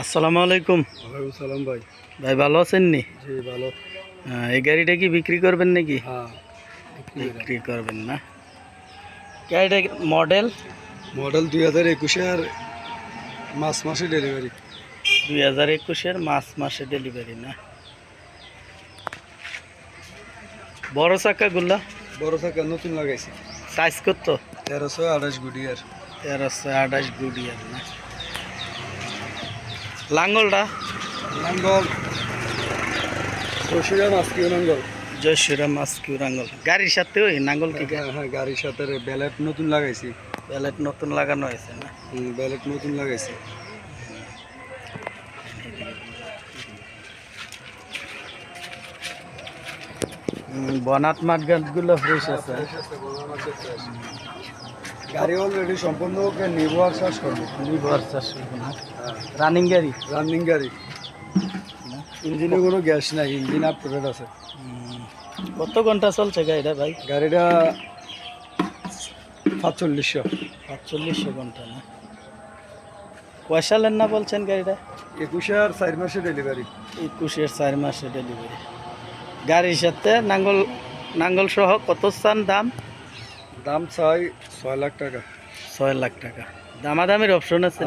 আসসালামু আলাইকুম। ওয়ালাইকুম সালাম ভাই। ভাই ভালো আছেন নি? জি ভালো। হ্যাঁ, এই গাড়িটা কি বিক্রি করবেন নাকি? হ্যাঁ বিক্রি করবেন না। গাড়িটা মডেল? মডেল দুই হাজার একুশের মাস মাসে ডেলিভারি। দুই হাজার একুশের মার্চ মাসে ডেলিভারি না। বড় চাকা চাকাগুলা? বড় চাকা নতুন লাগাইছি। সাইজ কত? তেরোশো আঠাশ গুডিয়ার তেরোশো আঠাশ গুডিয়ার না। লাঙ্গলটা? নাঙ্গল শশুরা মাস্কিও নাঙ্গল জয়সুরা মাস্কিউ লাঙ্গল? গাড়ির সাথে ওই নাঙ্গল কি? হ্যাঁ হ্যাঁ গাড়ির সাথে ব্যালেট নতুন লাগাইছি। ব্যালেট নতুন লাগানো হয়েছে না? ব্যালেট নতুন লাগাইছি। বনাত মাঠ গাছগুলো ফ্রেশ আছে। গাড়ি অলরেডি সম্পূর্ণ ওকে নিব আর চাষ করব। লিভার চাষ করব না। রানিং গাড়ি? রানিং গাড়ি। ইঞ্জিনে কোনো গ্যাস নাই ইঞ্জিন আপ টু আছে কত ঘণ্টা চলছে গাড়িটা ভাই? গাড়িটা সাতচল্লিশশো। আটচল্লিশশো ঘণ্টা না? কয় সালের না বলছেন গাড়িটা? একুশে আর চার মাসে ডেলিভারি একুশের চার মাসে ডেলিভারি গাড়ির সাথে নাঙ্গল নাঙ্গল সহ কত স্থান দাম? দাম ছয় ছয় লাখ টাকা ছয় লাখ টাকা দামাদামির অপশন আছে?